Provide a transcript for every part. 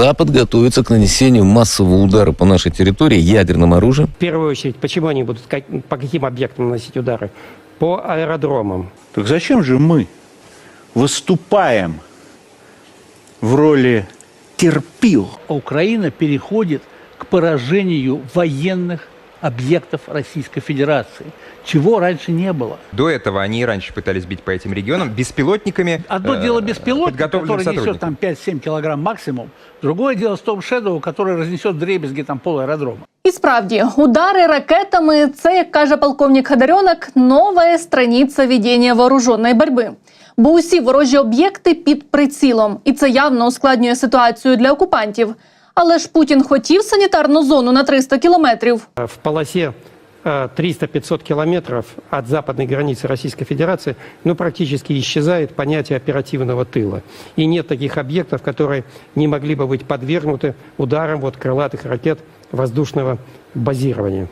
Запад готовится к нанесению массового удара по нашей территории ядерным оружием. В первую очередь, почему они будут, как- по каким объектам наносить удары? По аэродромам. Так зачем же мы выступаем в роли терпил? Украина переходит к поражению военных объектов Российской Федерации, чего раньше не было. До этого они и раньше пытались бить по этим регионам беспилотниками. Одно э, дело беспилотник, подготовленным который несет сотрудникам. там 5-7 килограмм максимум. Другое дело Storm Shadow, который разнесет дребезги там пол аэродрома. І справді, удари ракетами це, як каже полковник Хадарьонок, нова страниця ведення вооруженої боротьби. Бо усі ворожі об'єкти під прицілом, і це явно ускладнює ситуацію для окупантів. Але ж Путін хотів санітарну зону на 300 кілометрів. Э, В полосе э, 300-500 километров от западной границы Российской Федерации ну, практически исчезает понятие оперативного тыла. И нет таких объектов, которые не могли бы быть подвергнуты ударам вот, крылатых ракет воздушного базирования.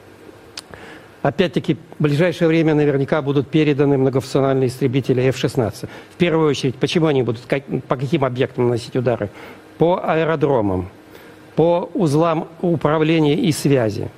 Опять-таки, в ближайшее время наверняка будут переданы многофункциональные истребители F-16. В первую очередь, почему они будут, как- по каким объектам наносить удары? По аэродромам, по узлам управления и связи,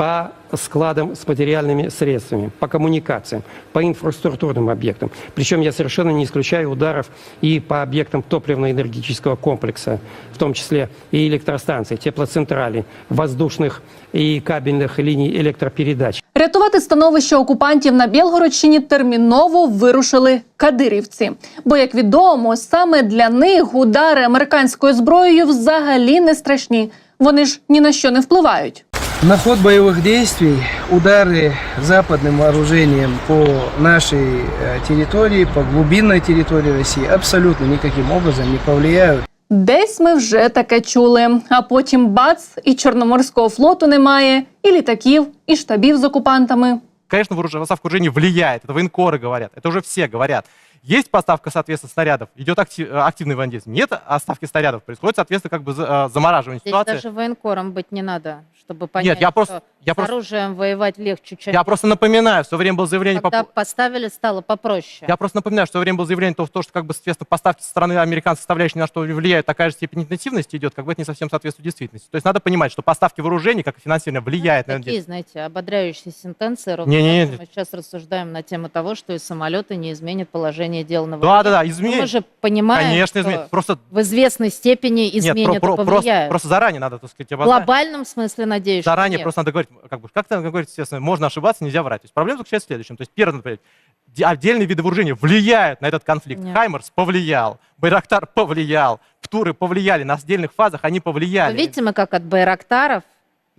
по складам с материальными средствами, по коммуникациям, по инфраструктурным объектам. Причем я совершенно не исключаю ударов и по объектам топливно-энергетического комплекса, в том числе и электростанций, теплоцентралей, воздушных и кабельных линий электропередач. Рятувати становище окупантів на Білгородщині терміново вирушили кадирівці. Бо, як відомо, саме для них удари американською зброєю взагалі не страшні. Вони ж ні на що не впливають. На ход боевых действий удары западным вооружением по нашей э, территории, по глубинной территории России абсолютно никаким образом не повлияют Десь ми вже таке чули. А потім бац, і Чорноморського флоту немає, і літаків, і штабів з окупантами. Конечно, вооружение, поставка вооружений влияет. Это военкоры говорят. Это уже все говорят. Есть поставка, соответственно, снарядов, идет актив- э, активный действие. Нет поставки снарядов, происходит, соответственно, как бы э, замораживание Здесь ситуации. даже военкором быть не надо, чтобы понять, Нет, я просто, что я с просто, оружием воевать легче, чем я просто напоминаю, в свое время было заявление когда по- поставили, стало попроще. Я просто напоминаю, что время было заявление то, то, что как бы, соответственно, поставки со стороны американцев составляющие на что влияет такая же степень интенсивности идет, как бы это не совсем соответствует действительности. То есть надо понимать, что поставки вооружений, как и финансирование, влияет на Такие, знаете, ободряющие сентенции. Ровно Не-не-не. так же мы сейчас рассуждаем на тему того, что и самолеты не изменят положение дел на Да, да, да, Но изменит. Мы же понимаем, Конечно, что изменит. Просто в известной степени нет, изменят про- про- просто, просто заранее надо, так сказать, В обозначить. глобальном смысле, надеюсь, Заранее нет. просто надо говорить, как бы, как-то говорить, естественно, можно ошибаться, нельзя врать. То есть проблема заключается в следующем. То есть первое, например, де- отдельные виды вооружения влияют на этот конфликт. Нет. Хаймерс повлиял, Байрактар повлиял, Птуры повлияли, на отдельных фазах они повлияли. видите, мы как от Байрактаров,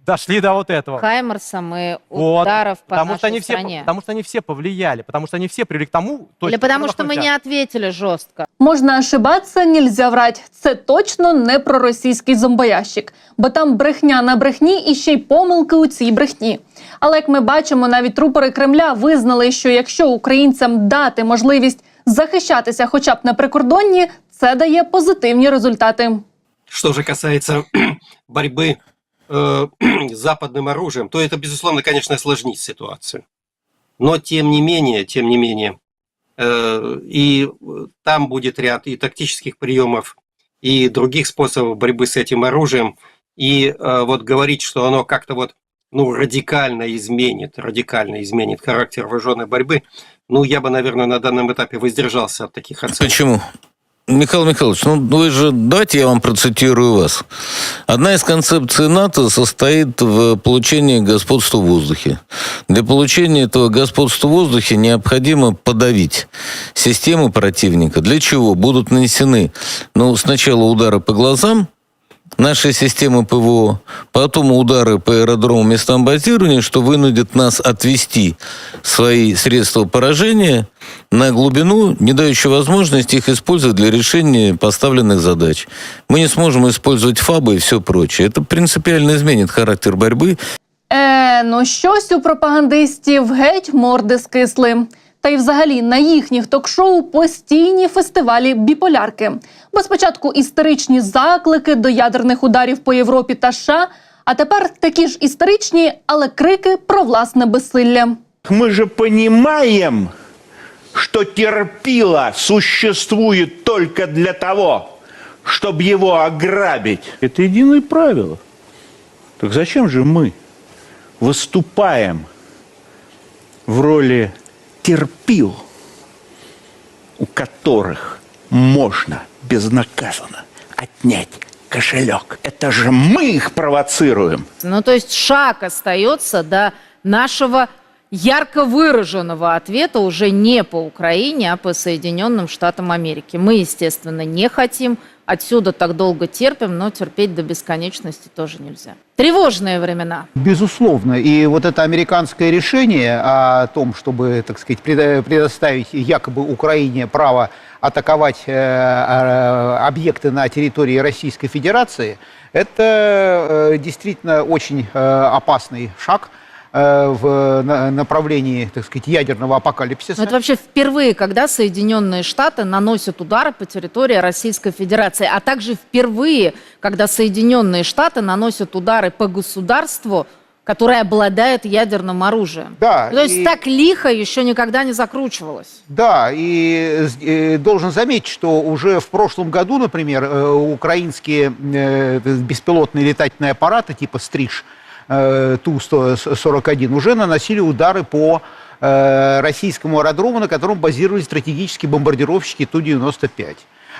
Дошли до вот этого. Хаймерсом и Вот, ударов по потому нашей что они все, стране. потому что они все повлияли, потому что они все привели к тому, то Или есть, потому что что мы не ответили жестко. Можна ошибатися, нельзя врать. Це точно не про російський зомбоящик, бо там брехня на брехні і ще й помилки у цій брехні. Але як ми бачимо, навіть рупори Кремля визнали, що якщо українцям дати можливість захищатися, хоча б на прикордонні, це дає позитивні результати. Что же касается борьбы э, западным оружием, то это, безусловно, конечно, осложнит ситуацию. Но, тем не менее, тем не менее, э, и там будет ряд и тактических приемов, и других способов борьбы с этим оружием. И э, вот говорить, что оно как-то вот ну, радикально изменит, радикально изменит характер вооруженной борьбы, ну, я бы, наверное, на данном этапе воздержался от таких оценок. Почему? Михаил Михайлович, ну вы же, давайте я вам процитирую вас. Одна из концепций НАТО состоит в получении господства в воздухе. Для получения этого господства в воздухе необходимо подавить системы противника. Для чего? Будут нанесены, ну, сначала удары по глазам, нашей системы ПВО, потом удары по аэродрому местам базирования, что вынудит нас отвести свои средства поражения на глубину, не дающую возможности их использовать для решения поставленных задач. Мы не сможем использовать ФАБы и все прочее. Это принципиально изменит характер борьбы. Е, ну щось у пропагандистів геть морди скисли. Та й взагалі на їхніх ток-шоу постійні фестивалі біполярки. Бо спочатку істеричні заклики до ядерних ударів по Європі та США, а тепер такі ж істеричні, але крики про власне безсилля. Мы же понимаем, что терпило существует только для того, чтобы его ограбить. Это единое правило. Так зачем же мы выступаем в роли терпил, у которых можно безнаказанно отнять кошелек? Это же мы их провоцируем. Ну, то есть шаг остается до нашего ярко выраженного ответа уже не по Украине, а по Соединенным Штатам Америки. Мы, естественно, не хотим, отсюда так долго терпим, но терпеть до бесконечности тоже нельзя. Тревожные времена. Безусловно. И вот это американское решение о том, чтобы, так сказать, предо- предоставить якобы Украине право атаковать э, э, объекты на территории Российской Федерации, это э, действительно очень опасный шаг в на- направлении, так сказать, ядерного апокалипсиса. Но это вообще впервые, когда Соединенные Штаты наносят удары по территории Российской Федерации, а также впервые, когда Соединенные Штаты наносят удары по государству, которое обладает ядерным оружием. Да, То есть и- так лихо еще никогда не закручивалось. Да, и э, должен заметить, что уже в прошлом году, например, э, украинские э, беспилотные летательные аппараты типа «Стриж» э, Ту-141 уже наносили удары по э, российскому аэродрому, на котором базировались стратегические бомбардировщики Ту-95.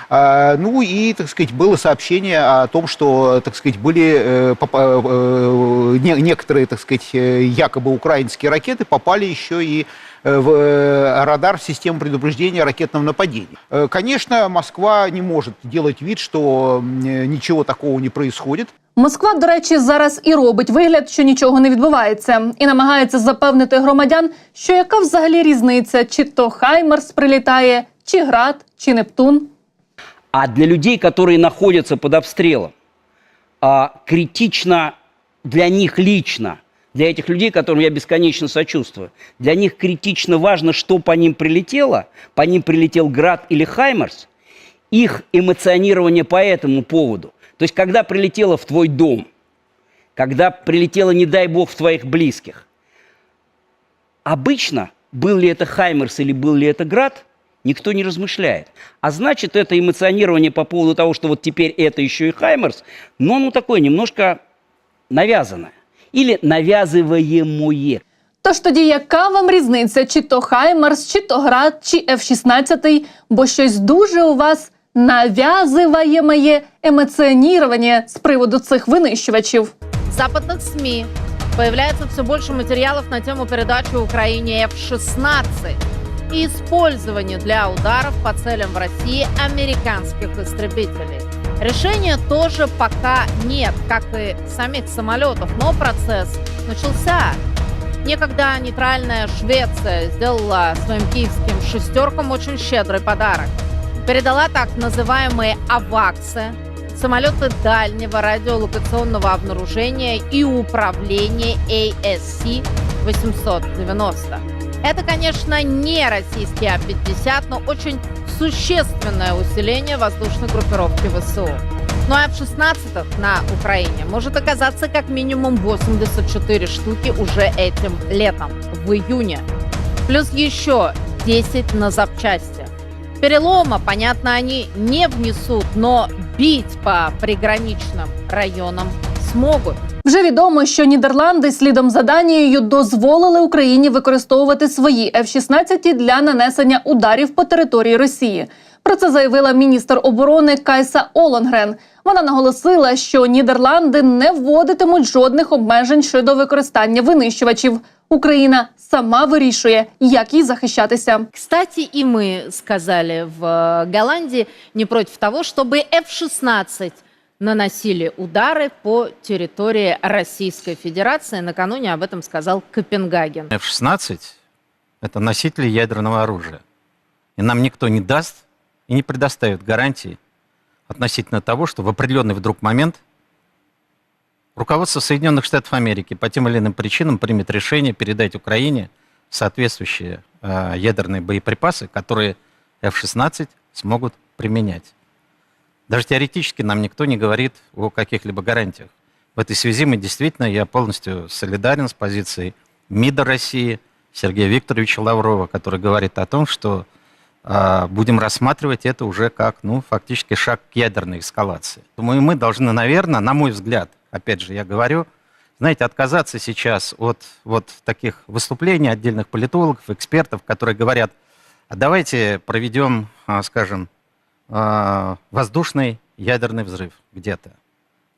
А, Ну и, так сказать, было сообщение о том, что, так сказать, были э, э, некоторые, так сказать, э, якобы украинские ракеты попали еще и э, в э, радар системы предупреждения о ракетном нападении. Э, Конечно, Москва не может делать вид, что м, э, ничего такого не происходит. Москва, до речі, зараз і робить вигляд, що нічого не відбувається, і намагається запевнити громадян, що яка взагалі різниця, чи то Хаймерс прилітає, чи град, чи Нептун. А для людей, которые находятся под обстрелом, а, критично для них лично, для этих людей, которым я бесконечно сочувствую, для них критично важно, что по ним прилетело, по ним прилетел Град или Хаймерс, их эмоционирование по этому поводу. То есть, когда прилетело в твой дом, когда прилетело, не дай бог, в твоих близких, обычно, был ли это Хаймерс или был ли это Град, никто не размышляет. А значит, это эмоционирование по поводу того, что вот теперь это еще и Хаймерс, но ну такое немножко навязанное. Или навязываемое. Тож тоді яка вам різниця, чи то Хаймарс, чи то Град, чи F-16, бо щось дуже у вас нав'язиває емоціонірування з приводу цих винищувачів. В западных СМИ появляется все больше материалов на тему передачи Украине F-16 и использования для ударов по целям в России американских истребителей. Решения тоже пока нет, как и самих самолетов, но процесс начался. Некогда нейтральная Швеция сделала своим киевским шестеркам очень щедрый подарок. Передала так называемые «аваксы», самолеты дальнего радиолокационного обнаружения и управления ASC-890. Это, конечно, не российский А-50, но очень существенное усиление воздушной группировки ВСУ. Ну а F-16 на Украине может оказаться как минимум 84 штуки уже этим летом, в июне. Плюс еще 10 на запчасти. Перелома, понятно, они не внесут, но бить по приграничным районам смогут. Вже відомо, що Нідерланди слідом за Данією дозволили Україні використовувати свої F-16 для нанесення ударів по території Росії. Про це заявила міністр оборони Кайса Олонгрен. Вона наголосила, що Нідерланди не вводитимуть жодних обмежень щодо використання винищувачів. Україна сама вирішує, як їй захищатися. Кстати, и мы сказали в э, Голландии не против того, чтобы F-16 наносили удары по территории Российской Федерации. Накануне об этом сказал Копенгаген. F-16 – это носители ядерного оружия. И нам никто не даст и не предоставит гарантии относительно того, что в определенный вдруг момент руководство Соединенных Штатов Америки по тем или иным причинам примет решение передать Украине соответствующие э, ядерные боеприпасы, которые F-16 смогут применять. Даже теоретически нам никто не говорит о каких-либо гарантиях. В этой связи мы действительно, я полностью солидарен с позицией МИДа России, Сергея Викторовича Лаврова, который говорит о том, что а, будем рассматривать это уже как, ну, фактически шаг к ядерной эскалации. Мы, мы должны, наверное, на мой взгляд, опять же, я говорю, знаете, отказаться сейчас от вот таких выступлений отдельных политологов, экспертов, которые говорят, а давайте проведем, а, скажем, воздушный ядерный взрыв где-то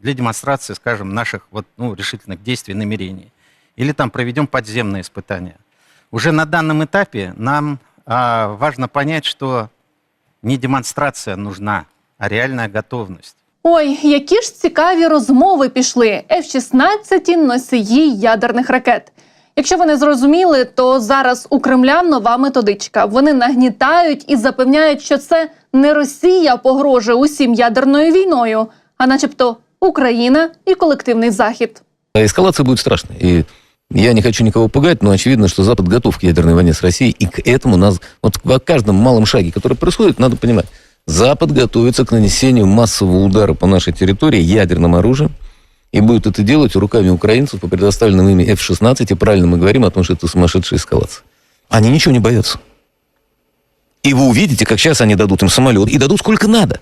для демонстрации, скажем, наших вот, ну, решительных действий, намерений. Или там проведем подземные испытания. Уже на данном этапе нам а, важно понять, что не демонстрация нужна, а реальная готовность. Ой, які ж цікаві розмови пішли. F-16 – носії ядерних ракет. Якщо ви не зрозуміли, то зараз у Кремля нова методичка. Вони нагнітають і запевняють, що це не Росія погрожує усім ядерною війною, а начебто Україна і колективний захід. А эскалация будет страшной. И я не хочу никого пугать, но очевидно, что Запад готов к ядерной войне с Россией, и к этому нас, вот в каждом малом шаге, который происходит, надо понимать, Запад готовится к нанесению массового удара по нашей территории ядерным оружием, и будет это делать руками украинцев по предоставленным ими F-16, и правильно мы говорим о том, что это сумасшедшая эскалация. Они ничего не боятся. И вы увидите, как сейчас они дадут им самолет, и дадут сколько надо.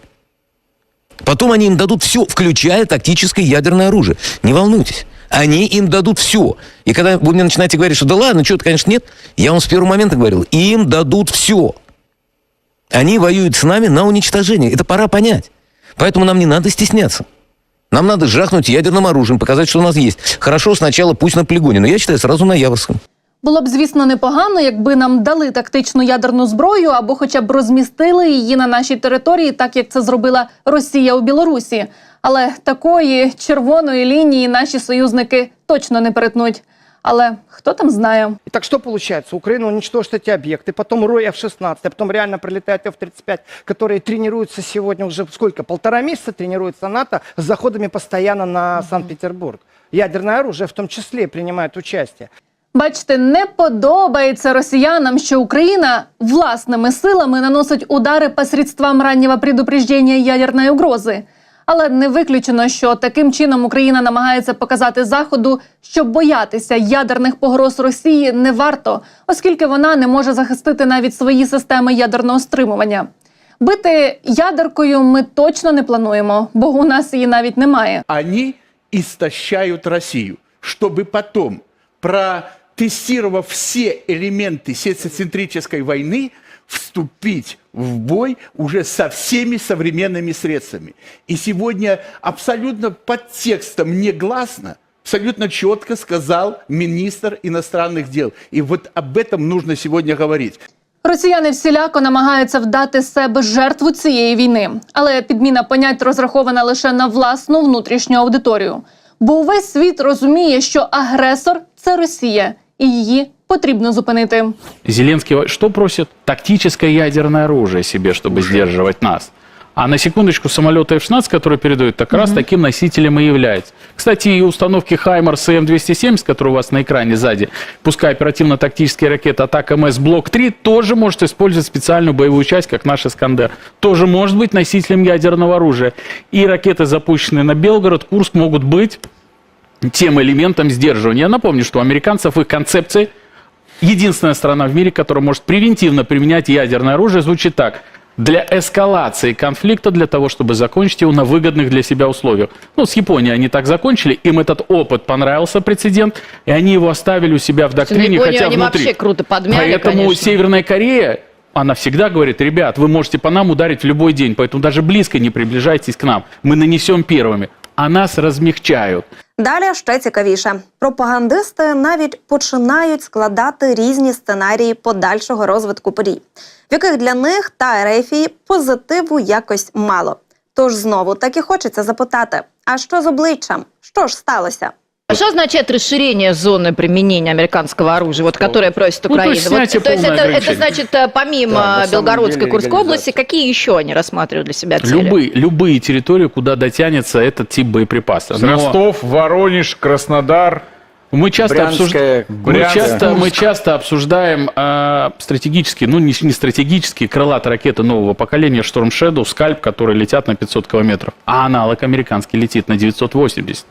Потом они им дадут все, включая тактическое ядерное оружие. Не волнуйтесь. Они им дадут все. И когда вы мне начинаете говорить, что да ладно, что-то, конечно, нет, я вам с первого момента говорил, им дадут все. Они воюют с нами на уничтожение. Это пора понять. Поэтому нам не надо стесняться. Нам надо жахнуть ядерным оружием, показать, что у нас есть. Хорошо, сначала пусть на полигоне, но я считаю, сразу на Яворском. Було б, звісно, непогано, якби нам дали тактичну ядерну зброю або хоча б розмістили її на нашій території, так як це зробила Росія у Білорусі. Але такої червоної лінії наші союзники точно не перетнуть. Але хто там знає? Так что получается? Украина уничтожит эти объекты, потом Рой F-16, а потом реально прилетает F-35, которые тренируются сегодня уже сколько? Полтора месяца тренируется НАТО с заходами постоянно на Санкт-Петербург. Ядерное оружие в том числе принимает участие. Бачите, не подобається росіянам, що Україна власними силами наносить удари посредством раннього предупреждення ядерної угрози. Але не виключено, що таким чином Україна намагається показати Заходу, що боятися ядерних погроз Росії не варто, оскільки вона не може захистити навіть свої системи ядерного стримування. Бити ядеркою ми точно не плануємо, бо у нас її навіть немає. они истощают Россию, чтобы потом, протестировав все элементы сецентрической войны, вступить в бой уже со всеми современными средствами. И сегодня абсолютно под текстом негласно, абсолютно четко сказал министр иностранных дел. И вот об этом нужно сегодня говорить. Росіяни всіляко намагаються вдати з себе жертву цієї війни, але підміна понять розрахована лише на власну внутрішню аудиторію. Бо увесь світ розуміє, що агресор це Росія, і її потрібно зупинити. Зеленский что просит? Тактическое ядерное оружие себе, чтобы сдерживать нас. А на секундочку, самолеты F-16, которые передают, так раз таким носителем и является. Кстати, и установки «Хаймарс» и М270, которые у вас на экране сзади, пускай оперативно-тактические ракеты «Атака МС Блок-3», тоже может использовать специальную боевую часть, как наш «Искандер». Тоже может быть носителем ядерного оружия. И ракеты, запущенные на Белгород, Курск, могут быть тем элементом сдерживания. Я напомню, что у американцев их концепции единственная страна в мире, которая может превентивно применять ядерное оружие, звучит так. Для эскалации конфликта, для того, чтобы закончить его на выгодных для себя условиях. Ну, с Японией они так закончили, им этот опыт понравился, прецедент, и они его оставили у себя в доктрине, Японию хотя они внутри. вообще круто подмяли, Поэтому конечно. Северная Корея, она всегда говорит, ребят, вы можете по нам ударить в любой день, поэтому даже близко не приближайтесь к нам. Мы нанесем первыми. А нас розмігчають Далі ще цікавіше. Пропагандисти навіть починають складати різні сценарії подальшого розвитку подій, в яких для них та Ерефії позитиву якось мало. Тож знову таки хочеться запитати: а що з обличчям? Що ж сталося? Что означает расширение зоны применения американского оружия, вот, которое просит Ну, то Украина? есть Вот, то есть это, это значит, э, помимо Да, Белгородской, деле Курской области, какие еще они рассматривают для себя цели? Любые, любые территории, куда дотянется этот тип боеприпасов. Но Ростов, Воронеж, Краснодар. мы часто, Брянская, обсуж- мы часто, мы часто обсуждаем э, стратегические, ну не, не стратегические, крылатые ракеты нового поколения Storm Shadow, Скальп, которые летят на 500 километров. А аналог американский летит на 980.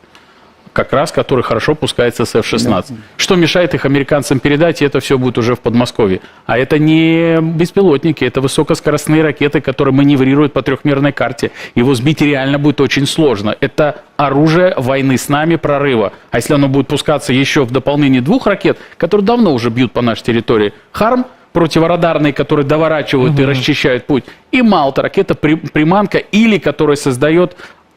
Как раз который хорошо пускается с F-16. Что мешает их американцам передать, и это все будет уже в Подмосковье. А это не беспилотники, это высокоскоростные ракеты, которые маневрируют по трехмерной карте. Его сбить реально будет очень сложно. Это оружие войны с нами, прорыва. А если оно будет пускаться еще в дополнение двух ракет, которые давно уже бьют по нашей территории, «Харм» противорадарные, которые доворачивают и расчищают путь, и «Малта» ракета при- приманка или которая создает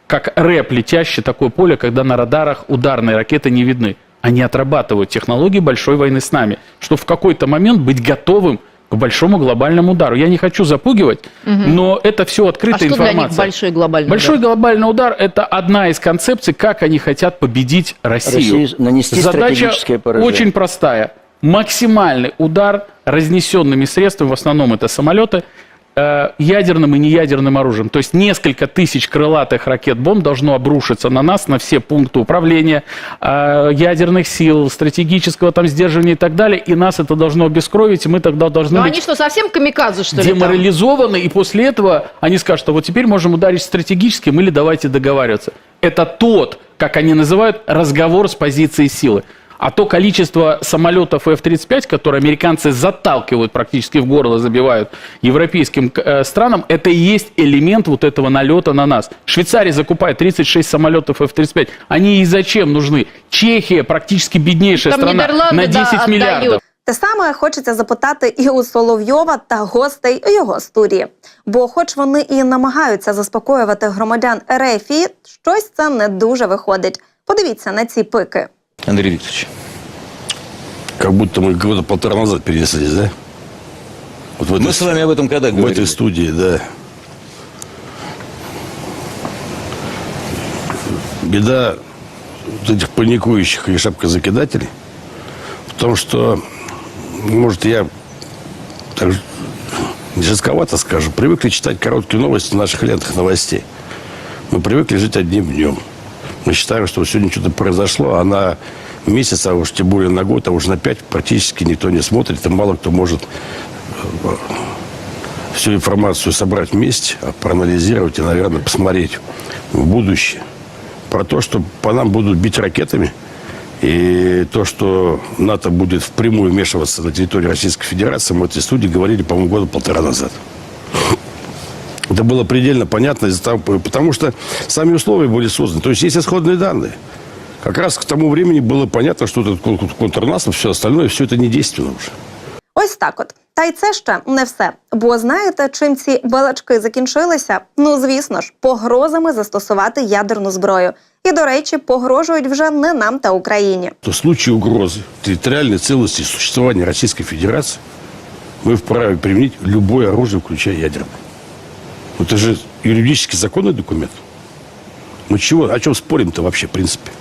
как рэп летящий такое поле, когда на радарах ударные ракеты не видны. Они отрабатывают технологии большой войны с нами, чтобы в какой-то момент быть готовым к большому глобальному удару. Я не хочу запугивать, но это все А открытая что для информация. них большой глобальный Большой удар? глобальный удар – это одна из концепций, как они хотят победить Россию. Россию нанести Задача стратегическое поражение. очень простая. Максимальный удар разнесенными средствами, в основном это самолеты, ядерным и неядерным оружием. То есть несколько тысяч крылатых ракет-бомб должно обрушиться на нас, на все пункты управления э, ядерных сил, стратегического там сдерживания и так далее. И нас это должно обескровить, и мы тогда должны Ну быть они что, совсем камикадзе, что ли? там? деморализованы, и после этого они скажут, что вот теперь можем ударить стратегическим или давайте договариваться. Это тот, как они называют, разговор с позиции силы. А то количество самолетов F-35, которые американцы заталкивают практически в горло, забивают европейским э, странам, это и есть элемент вот этого налета на нас. Швейцария закупает 36 самолетов F-35. Они и зачем нужны? Чехия, практически беднейшая Там страна, Нидерланды, на 10 да, миллиардов. отдают. Те саме хочеться запитати і у Соловйова та гостей його студії. Бо, хоч вони і намагаються заспокоювати громадян Ерефії, щось це не дуже виходить. Подивіться на ці пики. Андрей Викторович. Как будто мы года полтора назад перенеслись, да? Вот в Мы с вами об этом когда в говорили? этой студии, да. Беда вот этих паникующих и шапкозакидателей в том, что, может, я так жестковато скажу, привыкли читать короткие новости в наших лентах новостей. Мы привыкли жить одним днем. Мы считаем, что сегодня что-то произошло, а на месяц, а уж тем более на год, а уж на пять практически никто не смотрит, и мало кто может э, всю информацию собрать вместе, а проанализировать и, наверное, посмотреть в будущее. Про то, что по нам будут бить ракетами, и то, что НАТО будет впрямую вмешиваться на территорию Российской Федерации, мы в этой студии говорили, по-моему, года полтора назад. Это было предельно понятно, из-за того, потому что сами условия были созданы. То есть есть исходные данные. Как раз к тому времени было понятно, что этот кон- контрнаступ, все остальное, все это недейственно уже. Ось так от. Та й це ще не все. Бо знаєте, чим ці балачки закінчилися? Ну, звісно ж, погрозами застосувати ядерну зброю. І, до речі, погрожують вже не нам та Україні. То в случае угрозы территориальной целостности и существования Российской Федерации мы вправе применить любое оружие, включая ядерное. Ну, Это же юридически законный документ. Ну чего, о чем спорим-то вообще, в принципе?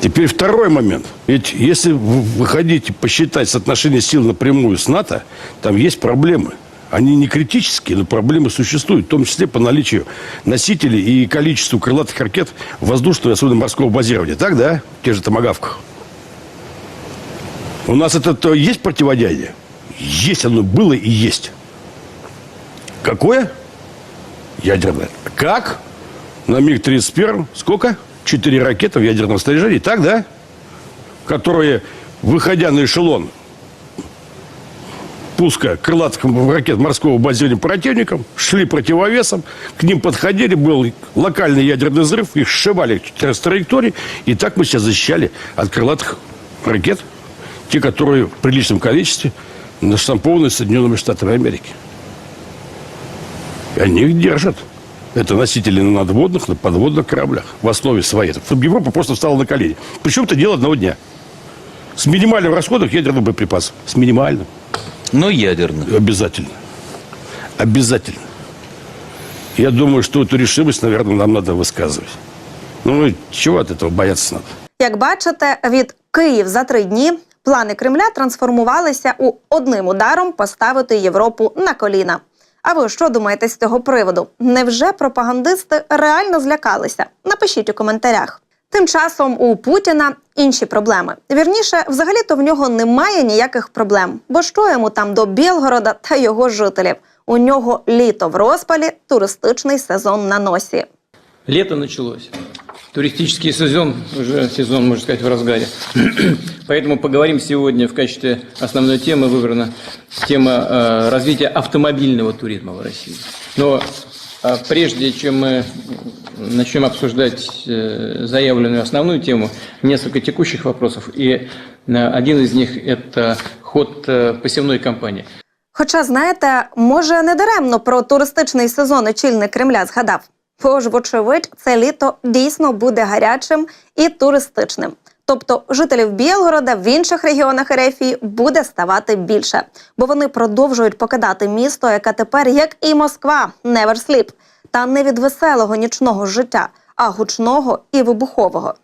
Теперь второй момент. Ведь если в- выходить и посчитать соотношение сил напрямую с НАТО, там есть проблемы. Они не критические, но проблемы существуют, в том числе по наличию носителей и количеству крылатых ракет воздушного и особенно морского базирования. Так, да? В тех же томогавках. У нас это то есть противодействие? Есть оно было и есть. Какое? Ядерное. Как? На МиГ-31 сколько? Четыре ракеты в ядерном снаряжении. Так, да? Которые, выходя на эшелон пуска крылатых ракет морского базирования противникам, шли противовесом, к ним подходили, был локальный ядерный взрыв, их сшивали с траектории, и так мы себя защищали от крылатых ракет, те, которые в приличном количестве наштампованы Соединенными Штатами Америки. И они их держат. Это носители на надводных, на подводных кораблях. В основе своей. Чтобы Европа просто встала на колени. Причем это дело одного дня. С минимальным расходом ядерных боеприпасов. С минимальным. Но ядерных. Обязательно. Обязательно. Я думаю, что эту решимость, наверное, нам надо высказывать. Ну, чего от этого бояться надо? Як бачите, від Київ за три дні плани Кремля трансформувалися у одним ударом поставити Європу на коліна. А ви що думаєте з цього приводу? Невже пропагандисти реально злякалися? Напишіть у коментарях. Тим часом у Путіна інші проблеми. Вірніше, взагалі-то в нього немає ніяких проблем, бо що йому там до Білгорода та його жителів? У нього літо в розпалі, туристичний сезон на носі. Літо началось. Туристический сезон, уже сезон, можно сказать, в разгаре. Поэтому поговорим сегодня в качестве основной темы выбрана тема э, развития автомобильного туризма в России. Но э, прежде чем мы начнем обсуждать э, заявленную основную тему, несколько текущих вопросов. И э, один из них – это ход э, посевной кампании. Хоча, знаєте, може не даремно про туристичний сезон очільник Кремля згадав. Бо ж, вочевидь, це літо дійсно буде гарячим і туристичним. Тобто жителів Білгорода в інших регіонах Ерефії буде ставати більше, бо вони продовжують покидати місто, яке тепер, як і Москва, never sleep. Та не від веселого нічного життя, а гучного і вибухового.